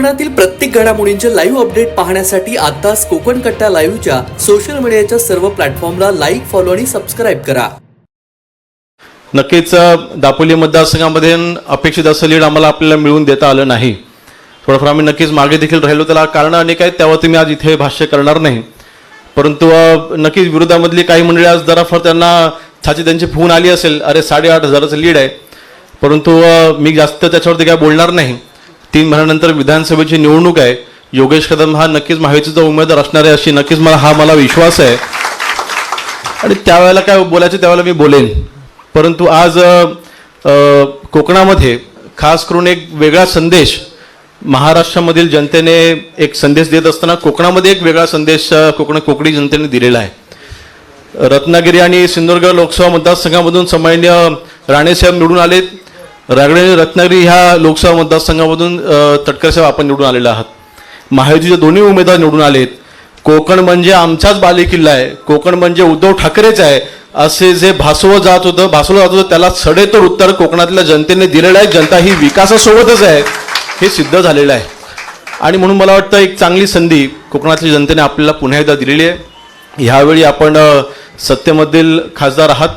कोकणातील प्रत्येक घडामोडींचे लाईव्ह अपडेट पाहण्यासाठी आताच कोकण कट्टा लाईव्हच्या सोशल मीडियाच्या सर्व प्लॅटफॉर्मला लाईक फॉलो आणि सबस्क्राईब करा. नक्कीच दापोली मतदारसंघामध्ये अपेक्षित असं लीड आम्हाला आपल्याला मिळवून देता आलं नाही. थोडंफार आम्ही नक्कीच मागे देखील राहिलो त्याला कारणं अनेक आहेत त्यावरती मी आज इथे भाष्य करणार नाही. परंतु नक्कीच विरोधामधली काही मंडळी आज जराफार त्यांना छाची त्यांची फोन आली असेल अरे साडेआठ हजाराचं लीड आहे. परंतु मी जास्त त्याच्यावरती काय बोलणार नाही. तीन महिन्यानंतर विधानसभेची निवडणूक आहे. योगेश कदम हा नक्कीच महायुतीचा उमेदवार असणार आहे अशी नक्कीच मला हा मला विश्वास आहे. आणि त्यावेळेला काय बोलायचं त्यावेळेला मी बोलेन. परंतु आज कोकणामध्ये खास करून एक वेगळा संदेश महाराष्ट्रामधील जनतेने एक संदेश देत असताना कोकणामध्ये एक वेगळा संदेश कोकण कोकणी जनतेने दिलेला आहे. रत्नागिरी आणि सिंधुदुर्ग लोकसभा मतदारसंघामधून सामान्य राणेसाहेब निवडून आलेत. रागडे रत्नागिरी ह्या लोकसभा मतदारसंघामधून तटकरसाहेब आपण निवडून आलेले आहात. महायुतीचे दोन्ही उमेदवार निवडून आलेत. कोकण म्हणजे आमचाच बालेकिल्ला आहे. कोकण म्हणजे उद्धव ठाकरेच आहे. असे जे भासवं जात होतं भासवलं जात होतं त्याला सडेतोड उत्तर कोकणातल्या जनतेने दिलेलं आहे. जनता ही विकासासोबतच आहे. हे सिद्ध झालेलं आहे. आणि म्हणून मला वाटतं एक चांगली संधी कोकणातल्या जनतेने आपल्याला पुन्हा एकदा दिलेली आहे. ह्यावेळी आपण सत्तेमधील खासदार आहात.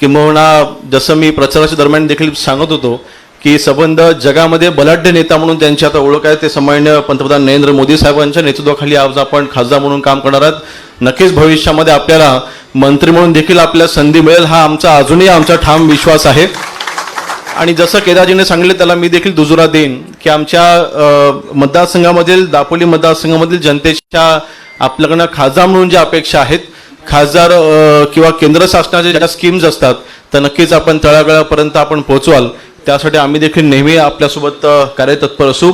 किंबहुना जसं मी प्रचाराच्या दरम्यान देखील सांगत होतो की संबंध जगामध्ये बलाढ्य नेता म्हणून त्यांची आता ओळख आहे ते सामान्य पंतप्रधान नरेंद्र मोदी साहेबांच्या नेतृत्वाखाली आज आपण खासदार म्हणून काम करणार आहात. नक्कीच भविष्यामध्ये आपल्याला मंत्री म्हणून देखील आपल्याला संधी मिळेल हा आमचा अजूनही आमचा ठाम विश्वास आहे. आणि जसं केदारजीने सांगितलं त्याला मी देखील दुजुरा देईन की आमच्या मतदारसंघामधील दापोली मतदारसंघामधील जनतेच्या आपल्याकडनं खासदार म्हणून ज्या अपेक्षा आहेत खासदार किंवा केंद्र शासनाच्या ज्या स्कीम्स असतात तर नक्कीच आपण तळागळापर्यंत आपण पोहोचवाल. त्यासाठी आम्ही देखील नेहमी आपल्यासोबत कार्यतत्पर असू.